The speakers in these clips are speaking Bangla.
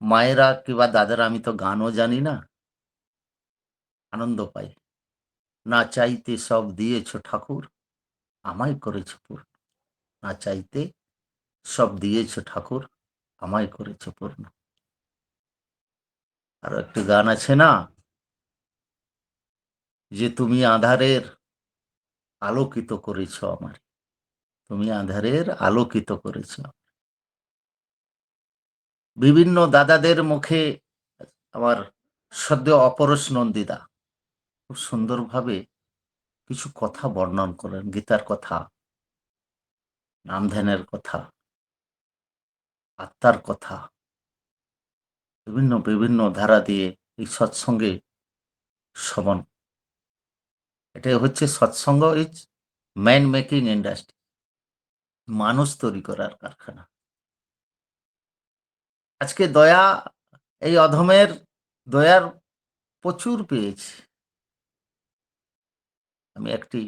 মায়েরা কিংবা দাদারা, আমি তো গানও জানি না। আনন্দ পাই। না চাইতে সব দিয়েছ ঠাকুর, আমায় করেছ পূর্ণ। না চাইতে সব দিয়েছ ঠাকুর, আমায় করেছ পূর্ণ। আর একটি গান আছে না? যে তুমি আধারের আলোকিত করেছ আমার তুমি আধারের আলোকিত করেছ। বিভিন্ন দাদাদের মুখে আমার সদ্য অপরশ নন্দিদা খুব সুন্দরভাবে কিছু কথা বর্ণন করেন, গীতার কথা নাম ধ্যানের কথা, আত্মার কথা, বিভিন্ন বিভিন্ন ধারা দিয়ে এই সৎসঙ্গে শ্রবণ। এটাই হচ্ছে সৎসঙ্গ ইজ ম্যান মেকিং ইন্ডাস্ট্রি মানুষ তৈরি করার কারখানা। আজকে দয়া, এই অধমের দয়ার প্রচুর পেয়েছি। আমি একটি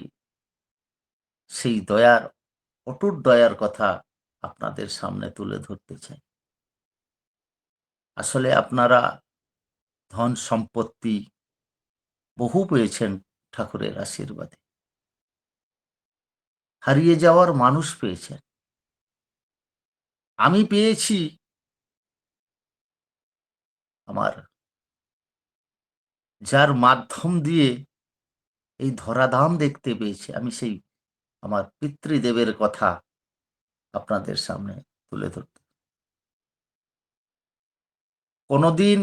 সেই দয়ার, অটুট দয়ার কথা আপনাদের সামনে তুলে ধরতে চাই। আসলে আপনারা ধন সম্পত্তি বহু পেয়েছেন ঠাকুরের আশীর্বাদে। হারিয়ে যাওয়ার মানুষ পেয়েছেন। আমি পেয়েছি আমার। যার মাধ্যম দিয়ে এই ধরাধাম দেখতে পেয়েছি, আমি সেই আমার পিতৃদেবের কথা আপনাদের সামনে তুলে ধরতে। কোনোদিন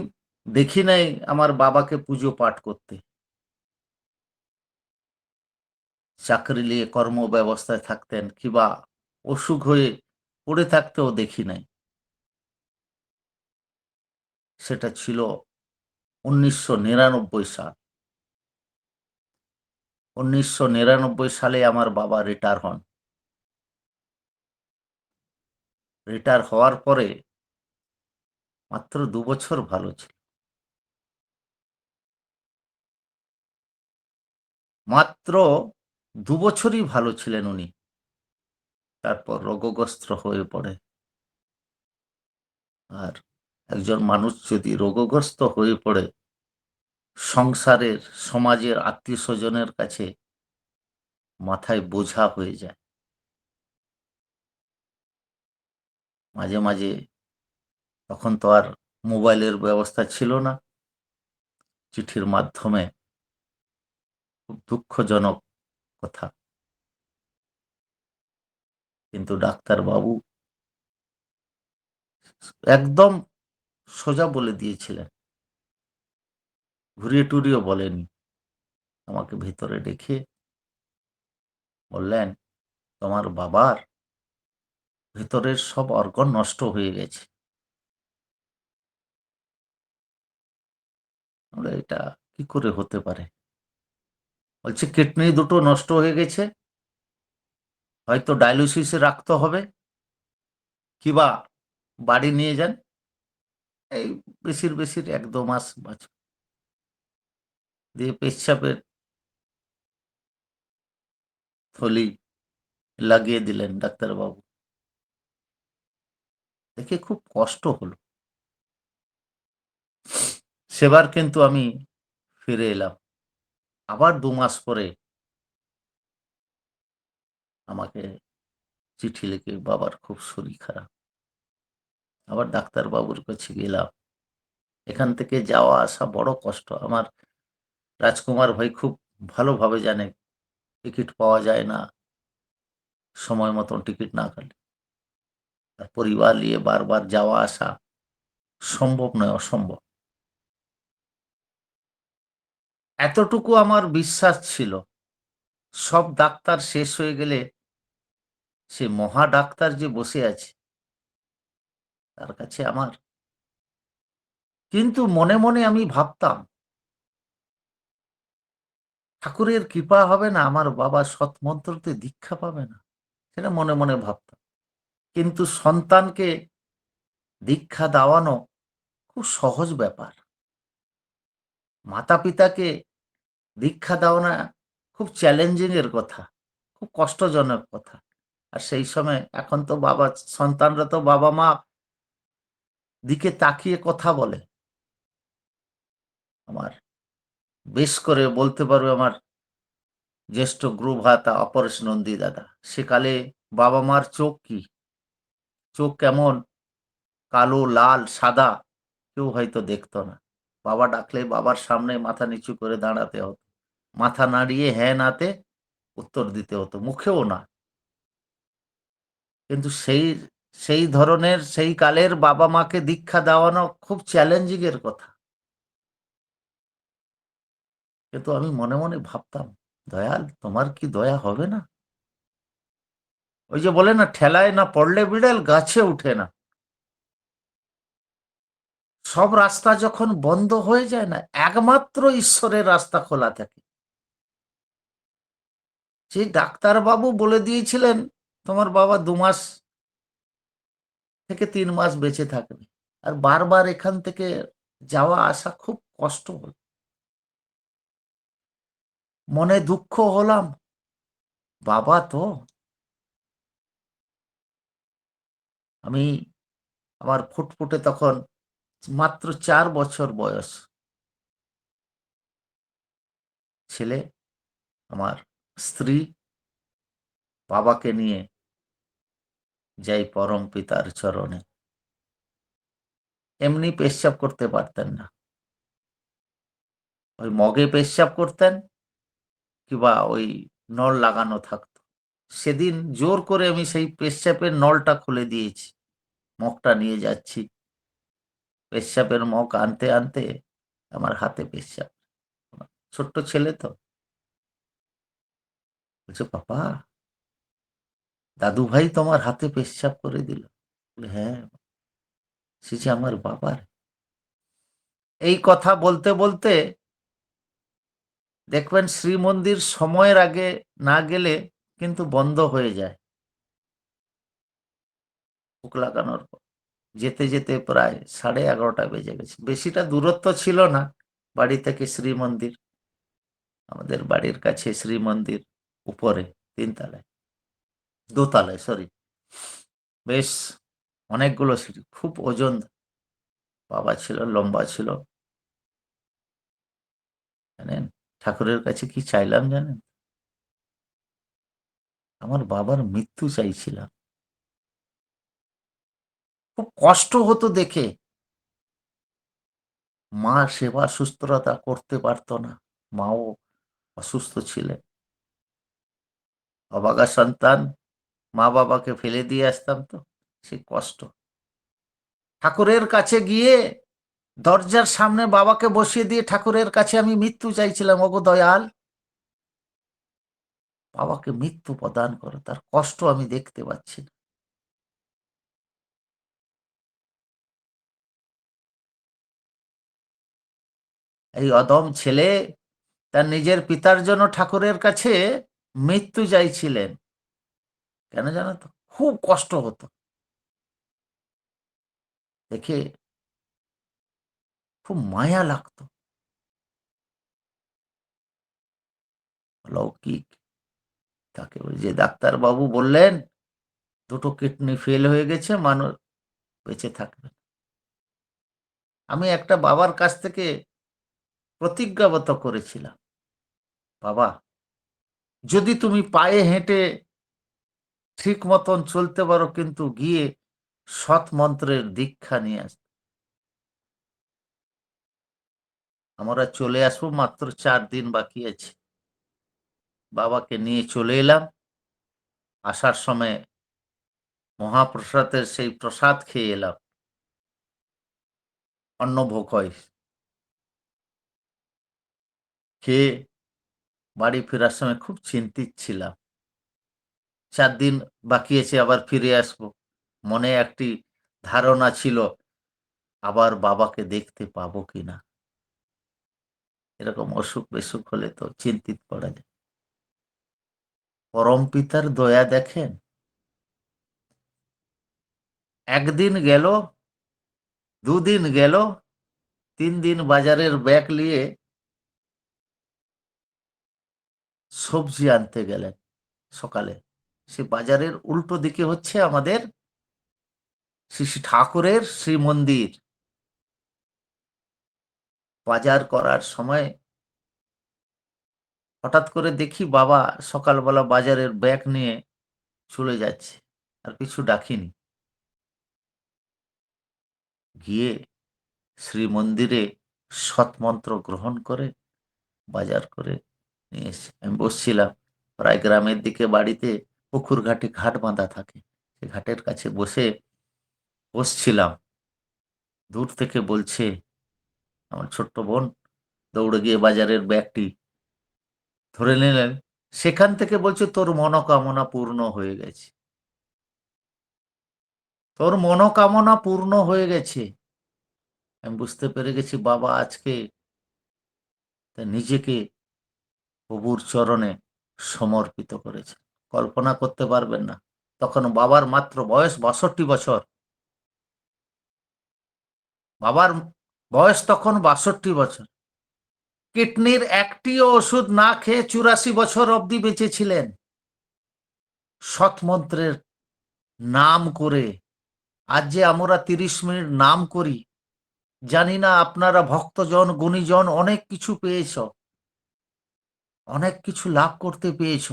দেখি নাই আমার বাবাকে পুজো পাঠ করতে। চাকরি নিয়ে কর্ম ব্যবস্থায় থাকতেন, কিবা অসুখ হয়ে পড়ে থাকতেও দেখি নাই। সেটা ছিল উনিশশো নিরানব্বই সাল। উনিশশো নিরানব্বই সালে আমার বাবা রিটায়ার হন। রিটায়ার হওয়ার পরে মাত্র দু বছর ভালো ছিল। মাত্র দু বছরই ভালো ছিলেন উনি। তারপর রোগগ্রস্ত হয়ে পড়ে। আর একজন মানুষ যদি রোগগ্রস্ত হয়ে পড়ে, সংসারের, সমাজের আত্মীয় স্বজনের কাছে মাথায় বোঝা হয়ে যায়। মাঝে মাঝে তখন তো আর মোবাইলের ব্যবস্থা ছিল না। চিঠির মাধ্যমে খুব দুঃখজনক কথা। কিন্তু ডাক্তার বাবু একদম সোজা বলে দিয়েছিলেন। ঘুরিয়ে টুরিয়ে বলেনি। আমাকে ভেতরে ডেকে বললেন, তোমার বাবার ভেতরের সব অর্গন নষ্ট হয়ে গেছে। এটা কি করে হতে পারে? বলছে, কিডনি দুটো নষ্ট হয়ে গেছে। হয়তো ডায়ালিসিসে রাখতে হবে। কিবা বাড়ি নিয়ে যান। এই বেশির বেশির এক দু মাস বাঁচবে দিয়ে পেচ্ছাপের থলি লাগিয়ে দিলেন ডাক্তারবাবু। দেখে খুব কষ্ট হলো। সেবার কিন্তু আমি ফিরে এলাম। আবার দু মাস পরে আমাকে চিঠি লিখে বাবার খুব শরীর খারাপ। আবার ডাক্তারবাবুর কাছে গেলাম। এখান থেকে যাওয়া আসা বড় কষ্ট। আমার রাজকুমার ভাই খুব ভালোভাবে জানে, টিকিট পাওয়া যায় না। সময় মতন টিকিট না কাটলে পরিবার নিয়ে বারবার যাওয়া আসা সম্ভব নয়, অসম্ভব। এতটুকু আমার বিশ্বাস ছিল। সব ডাক্তার শেষ হয়ে গেলে সে মহা ডাক্তার যে বসে আছে তার কাছে আমার। কিন্তু মনে মনে আমি ভাবতাম, ঠাকুরের কৃপা হবে না, আমার বাবা সৎ মন্ত্রতে দীক্ষা পাবে না, সেটা মনে মনে ভাবতাম। কিন্তু সন্তানকে দীক্ষা দেওয়ানো খুব সহজ ব্যাপার। মাতা পিতাকে দীক্ষা দেওয়ানো খুব চ্যালেঞ্জিং এর কথা, খুব কষ্টজনক কথা। আর সেই সময় এখন তো বাবা, সন্তানরা তো বাবা মা দিকে তাকিয়ে কথা বলে। আমার বেশ করে বলতে পারবে আমার জ্যেষ্ঠ গ্রুভাতা অপরেশ নন্দী দাদা। সেকালে বাবা মার চোখ কি? চোখ কেমন? কালো, লাল, সাদা, কেউ হয়তো দেখতো না। বাবা ডাকলে বাবার সামনে মাথা নিচু করে দাঁড়াতে হতো। মাথা নাড়িয়ে হ্যাঁ নাতে উত্তর দিতে হতো। মুখেও না। কিন্তু সেই সেই ধরনের, সেই কালের বাবা মাকে দীক্ষা দেওয়ানো খুব চ্যালেঞ্জিং এর কথা। কিন্তু আমি মনে মনে ভাবতাম, দয়াল, তোমার কি দয়া হবে না? ওই যে বলে না, ঠেলায় না পড়লে বিড়াল, গাছে উঠে না। সব রাস্তা যখন বন্ধ হয়ে যায় না, একমাত্র ঈশ্বরের রাস্তা খোলা থাকে। সেই ডাক্তারবাবু বলে দিয়েছিলেন, তোমার বাবা দু মাস থেকে তিন মাস বেঁচে থাকবে। আর বারবার এখান থেকে যাওয়া আসা খুব কষ্ট হল। মনে দুঃখ হলাম, বাবা তো। আমি আমার ফুটফুটে তখন মাত্র চার বছর বয়স। ছেলে, আমার স্ত্রী, বাবাকে নিয়ে যাই পরম পিতার চরণে। এমনি পেশাব করতে পারতেন না। ওই মগে পেশাব করতেন কিংবা ওই নল লাগানো থাকতো। সেদিন জোর করে আমি সেই পেশাপের নলটা খুলে দিয়েছি। মগটা নিয়ে যাচ্ছি। পেশাপের মগ আনতে আনতে আমার হাতে পেশাব। ছোট্ট ছেলে তো। বলছে, পাপা দাদু ভাই তোমার হাতে পেশাব করে দিল। হ্যাঁ সে যে আমার বাবার। এই কথা বলতে বলতে দেখবেন শ্রীমন্দির সময়ের আগে না গেলে কিন্তু বন্ধ হয়ে যায়। হুক লাগানোর পর। যেতে যেতে প্রায় সাড়ে এগারোটা বেজে গেছে। বেশিটা দূরত্ব ছিল না বাড়ি থেকে শ্রীমন্দির। আমাদের বাড়ির কাছে শ্রীমন্দির উপরে, তিনতলায়। দোতলায় সরি বেশ, অনেকগুলো সিঁড়ি, খুব ওজন। বাবা ছিল, লম্বা ছিল। জানেন, ঠাকুরের কাছে কি চাইলাম জানেন? আমার বাবার মৃত্যু চাইছিলাম। খুব কষ্ট হতো দেখে। মা সেবা, সুস্থতা করতে পারতো না। মাও অসুস্থ ছিলেন। অবাগা সন্তান মা বাবাকে ফেলে দিয়ে আসতাম তো, সে কষ্ট। ঠাকুরের কাছে গিয়ে দরজার সামনে বাবাকে বসিয়ে দিয়ে ঠাকুরের কাছে আমি মৃত্যু চাইছিলাম, ওগো দয়াল। বাবাকে মৃত্যু প্রদান করো, তার কষ্ট আমি দেখতে পাচ্ছি না। এই অদম ছেলে তার নিজের পিতার জন্য ঠাকুরের কাছে মৃত্যু চাইছিলেন। কেন জানো তো? খুব কষ্ট হতো। দেখে খুব মায়া লাগতো। লৌকিক তাকে যে ডাক্তার বাবু বললেন, দুটো কিডনি ফেল হয়ে গেছে, মানুষ বেঁচে থাকবে আমি একটা বাবার কাছ থেকে প্রতিজ্ঞাবত করেছিলাম। বাবা, যদি তুমি পায়ে হেঁটে ঠিক মতন চলতে পারো, কিন্তু গিয়ে সৎ মন্ত্রের দীক্ষা নিয়ে আস আমরা চলে আসব, মাত্র চার দিন বাকি আছে। বাবাকে নিয়ে চলে এলাম। আসার সময় মহাপ্রসাদের সেই প্রসাদ খেয়ে এলাম। অন্নভোগ হয়। খেয়ে বাড়ি ফেরার সময় খুব চিন্তিত ছিলাম। চার দিন বাকি আছে, আবার ফিরে আসব। মনে একটি ধারণা ছিল, আবার বাবাকে দেখতে পাবো কিনা। এরকম অসুখ বেসুখ হলে তো চিন্তিত পড়া যায় পরম পিতার দয়া দেখেন। একদিন গেল, দুদিন গেল, তিন দিন বাজারের ব্যাগ নিয়ে সবজি আনতে গেলেন সকালে। সে বাজারের উল্টো দিকে হচ্ছে আমাদের শ্রী শ্রী ঠাকুরের শ্রী মন্দির বাজার করার সময় হঠাৎ করে দেখি বাবা সকালবেলা বাজারের ব্যাগ নিয়ে চলে যাচ্ছে, আর কিছু ডাকিনি। গিয়ে শ্রী মন্দিরে সৎমন্ত্র গ্রহণ করে বাজার করে নিয়ে এসে আমি বসছিলাম। প্রায় গ্রামের দিকে বাড়িতে পুকুর ঘাটে ঘাট বাঁধা থাকে। সে ঘাটের কাছে বসে বসছিলাম। দূর থেকে বলছে, আমার ছোট্ট বোন দৌড়ে গিয়ে বাজারের ব্যাগটি ধরে নিলেন। সেখান থেকে বলছে, তোর মনোকামনা পূর্ণ হয়ে গেছে। তোর মনোকামনা পূর্ণ হয়ে গেছে। আমি বুঝতে পেরে গেছি, বাবা আজকে নিজেকে প্রভুর চরণে সমর্পিত করেছে কল্পনা করতে পারবেন না। তখন বাবার মাত্র বয়স বাষট্টি বছর। বাবার বয়স তখন বাষট্টি বছর। কিডনির একটিও ওষুধ না খেয়ে চুরাশি বছর অবধি বেঁচেছিলেন সৎমন্ত্রের নাম করে, আজ যে আমরা তিরিশ মিনিট নাম করি, জানি না আপনারা ভক্তজন, গুণীজন অনেক কিছু পেয়েছ। অনেক কিছু লাভ করতে পেয়েছ।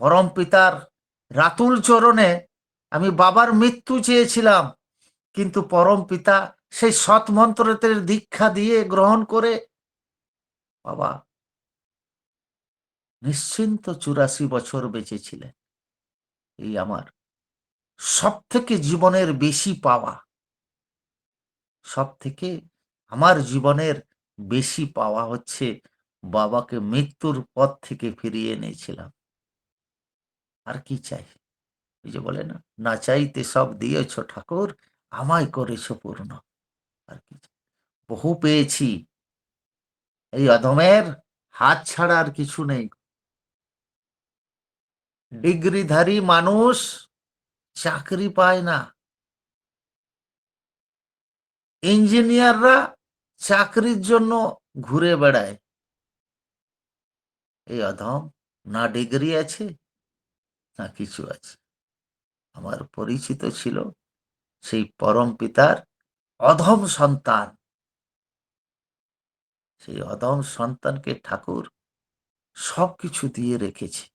পরম পিতার রাতুল চরণে আমি বাবার মৃত্যু চেয়েছিলাম, কিন্তু পরম পিতা সেই সৎ মন্ত্রের দীক্ষা দিয়ে গ্রহণ করে বাবা নিশ্চিন্ত চুরাশি বছর বেঁচেছিলেন। এই আমার সব থেকে জীবনের বেশি পাওয়া সব থেকে আমার জীবনের বেশি পাওয়া হচ্ছে বাবাকে মৃত্যুর পথ থেকে ফিরিয়ে এনেছিলাম। আর কি চাই? এই যে বলে না না চাইতে সব দিয়েছ ঠাকুর আমায় করেছ পূর্ণ। আর কি চাই? বহু পেয়েছি। এই অধমের হাত ছাড়া আর কিছু নেই। ডিগ্রিধারী মানুষ চাকরি পায় না। ইঞ্জিনিয়াররা চাকরির জন্য ঘুরে বেড়ায়। এই অধম না ডিগ্রি আছে না, কিছু আছে। আমার পরিচিত ছিল সেই পরম পিতার অধম সন্তান। সেই অধম সন্তানকে ঠাকুর সব কিছু দিয়ে রেখেছে।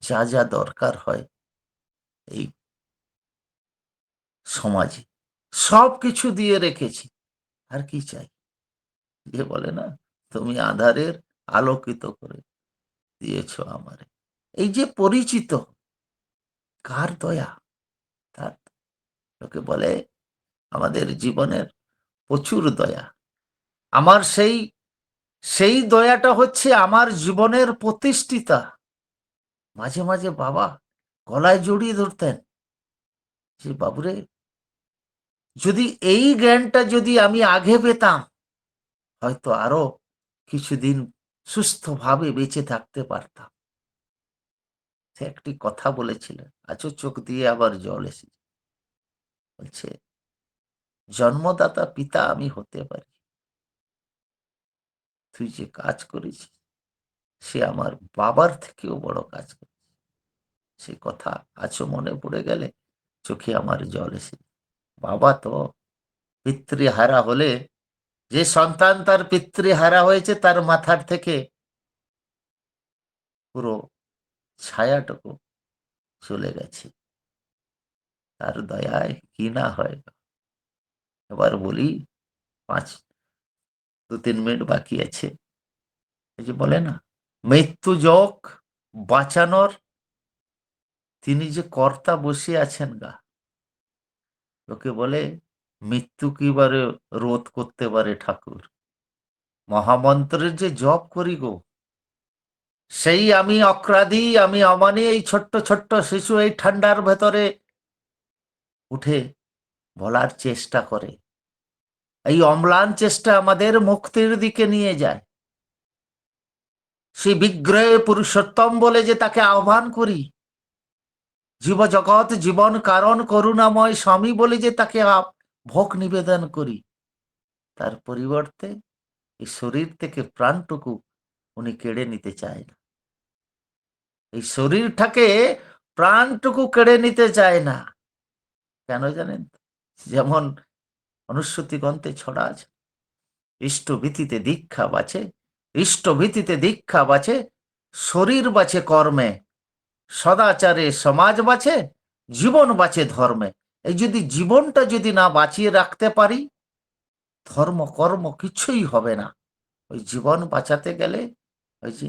যা যা দরকার হয় এই সমাজে সব কিছু দিয়ে রেখেছি। আর কি চাই? যে বলে না, তুমি আধারের আলোকিত করে দিয়েছ আমারে। এই যে পরিচিত কার দয়া? তার লোকে বলে, আমাদের জীবনের প্রচুর দয়া। আমার সেই সেই দয়াটা হচ্ছে আমার জীবনের প্রতিষ্ঠিতা। মাঝে মাঝে বাবা গলায় জড়িয়ে ধরতেন। যে বাবুরে, যদি এই জ্ঞানটা যদি আমি আগে পেতাম, হয়তো আরও কিছুদিন সুস্থভাবে বেঁচে থাকতে পারতাম। সে একটি কথা বলেছিলেন আচো চোখ দিয়ে আবার জল এসে বলছে, জন্মদাতা পিতা আমি হতে পারি। তুই যে কাজ করেছিস, সে আমার বাবার থেকেও বড় কাজ করেছে। সে কথা আছো মনে পড়ে গেলে চোখে আমার জল এসে বাবা তো পিতৃহারা হলে, যে সন্তান তার পিতৃহারা হয়েছে তার মাথার থেকে পুরো ছায়াটুকু চলে গেছে। তার দয়ায় কি না হয়? এবার বলি, পাঁচ দু তিন মিনিট বাকি আছে। এই যে বলে না, মৃত্যু যোগ বাঁচানোর, তিনি যে কর্তা বসে আছেন গা। লোকে বলে, মৃত্যু কিবারে রোধ করতে পারে ঠাকুর? মহামন্ত্রের যে জপ করি গো। সেই আমি অক্রাধি আমি অমানি এই ছোট্ট ছোট্ট শিশু এই ঠান্ডার ভেতরে। উঠে বলার চেষ্টা করে। এই অম্লান চেষ্টা আমাদের মুক্তির দিকে নিয়ে যায়। সেই বিগ্রহে পুরুষোত্তম বলে যে তাকে আহ্বান করি। জীব জগৎ জীবন কারণ করুণাময় স্বামী বলে যে তাকে ভোগ নিবেদন করি। তার পরিবর্তে এই শরীর থেকে প্রাণটুকু উনি কেড়ে নিতে চায় না। এই শরীরটাকে প্রাণটুকু কেড়ে নিতে চায় না। কেন জানেন? যেমন অনুশ্রুতি গ্রন্থে ছড়া আছে ইষ্টভীতিতে দীক্ষা বাঁচে ইষ্টভীতিতে দীক্ষা বাঁচে, শরীর বাঁচে কর্মে, সদাচারে সমাজ বাঁচে, জীবন বাঁচে ধর্মে। এই যদি জীবনটা যদি না বাঁচিয়ে রাখতে পারি, ধর্ম, কর্ম কিছুই হবে না। ওই জীবন বাঁচাতে গেলে ওই যে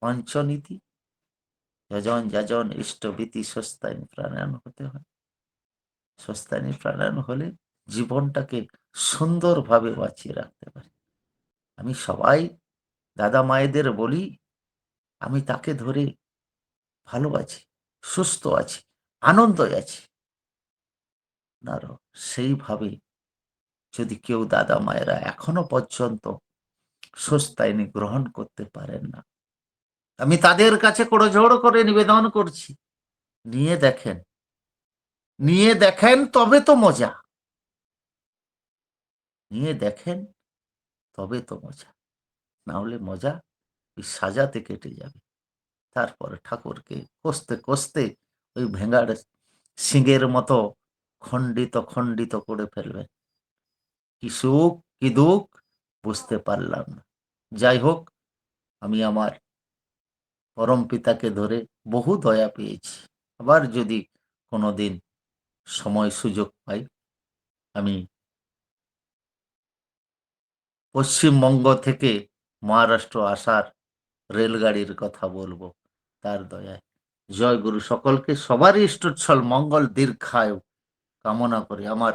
পঞ্চনীতি যজন যাজন ইষ্টভীতি সস্তায়ন প্রাণায়াম হতে হয়। সস্তায়নী প্রাণায়াম হলে জীবনটাকে সুন্দরভাবে বাঁচিয়ে রাখতে পারি। আমি সবাই দাদা মায়েদের বলি, আমি তাকে ধরে ভালো আছি, সুস্থ আছি আনন্দ আছি। আপনারও সেইভাবে যদি কেউ দাদা মায়েরা এখনও পর্যন্ত সুস্তায়নী গ্রহণ করতে পারেন না আমি তাদের কাছে করে জোড় করে নিবেদন করছি। নিয়ে দেখেন। নিয়ে দেখেন, তবে তো মজা। নিয়ে দেখেন, তবে তো মজা। না হলে মজা ওই সাজাতে কেটে যাবে। তারপরে ঠাকুরকে কষতে কষতে ওই ভেঙার সিংহের মতো খণ্ডিত খণ্ডিত করে ফেলবেন। কি সুখ, কি দুঃখ, বুঝতে পারলাম না। যাই হোক, আমি আমার পরম পিতাকে ধরে বহু দয়া পেয়েছি। আবার যদি কোনোদিন সময় সুযোগ পাই, আমি পশ্চিমবঙ্গ থেকে মহারাষ্ট্র আসার রেলগাড়ির কথা বলব তার দয়ায়। জয় গুরু সকলকে সবারই ইষ্টচ্ছল মঙ্গল দীর্ঘায়ু কামনা করি। আমার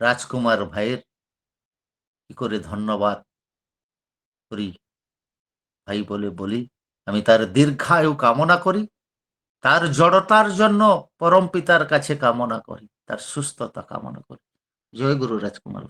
রাজকুমার ভাইয়ের কি করে ধন্যবাদ করি ভাই বলে বলি আমি তার দীর্ঘায়ু কামনা করি, তার জড়তার জন্য পরম পিতার কাছে কামনা করি, তার সুস্থতা কামনা করি। জয় গুরু রাজকুমার